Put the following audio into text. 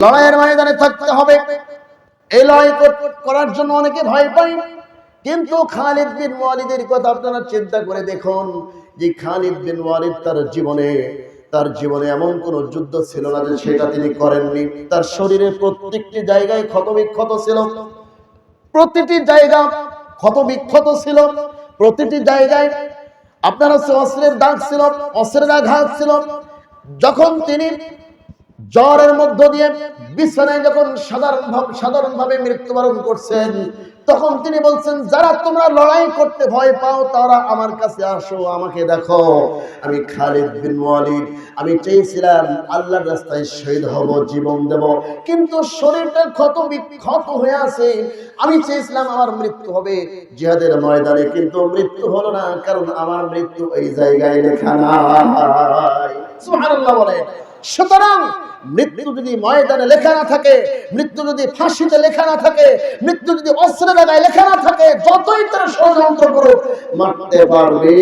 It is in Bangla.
লড়াইয়ের ময়দানে থাকতে হবে। এই লড়াই করার জন্য অনেকে ভয় পায়। কিন্তু খালিদ বিন ওয়ালিদের কথা আপনারা চিন্তা করে দেখুন যে খালিদ বিন ওয়ালিদ তার জীবনে তার জীবনে এমন কোন যুদ্ধ ছিল না যে সেটা তিনি করেননি। তার শরীরে প্রত্যেকটি জায়গায় ক্ষত বিক্ষত ছিল। প্রতিটি জায়গা ক্ষত বিক্ষত ছিল। প্রতিটি জায়গায় আপনার হচ্ছে অস্ত্রের দাগ ছিল অস্ত্রের আঘাত ছিল। যখন তিনি জ্বরের মধ্য দিয়ে বিছানায় যখন সাধারণ সাধারণভাবে মৃত্যুবরণ করছেন, তখন তিনি বলছেন, যারা তোমরা লড়াই করতে ভয় পাও, তারা আমার কাছে আসো, আমাকে দেখো। আমি খালিদ বিন ওয়ালিদ, আমি চেয়েছিলাম, আল্লাহর রাস্তায় শহীদ হব, জীবন দেব, কিন্তু শরীরটা ক্ষত বিক্ষত হয়ে আছে। আমি চেয়েছিলাম, আমার মৃত্যু হবে জিহাদের ময়দানে, কিন্তু মৃত্যু হলো না, কারণ আমার মৃত্যু এই জায়গায় লেখা নাই। সুবহানাল্লাহ বলেন। সুতরাং মৃত্যু যদি ময়দানে লেখা না থাকে, মৃত্যু যদি ফাঁসিতে লেখা না থাকে, মৃত্যু যদি অস্ত্রের জায়গায় লেখা না থাকে, যতই তারা ষড়যন্ত্র করুক, মারতে পারবে।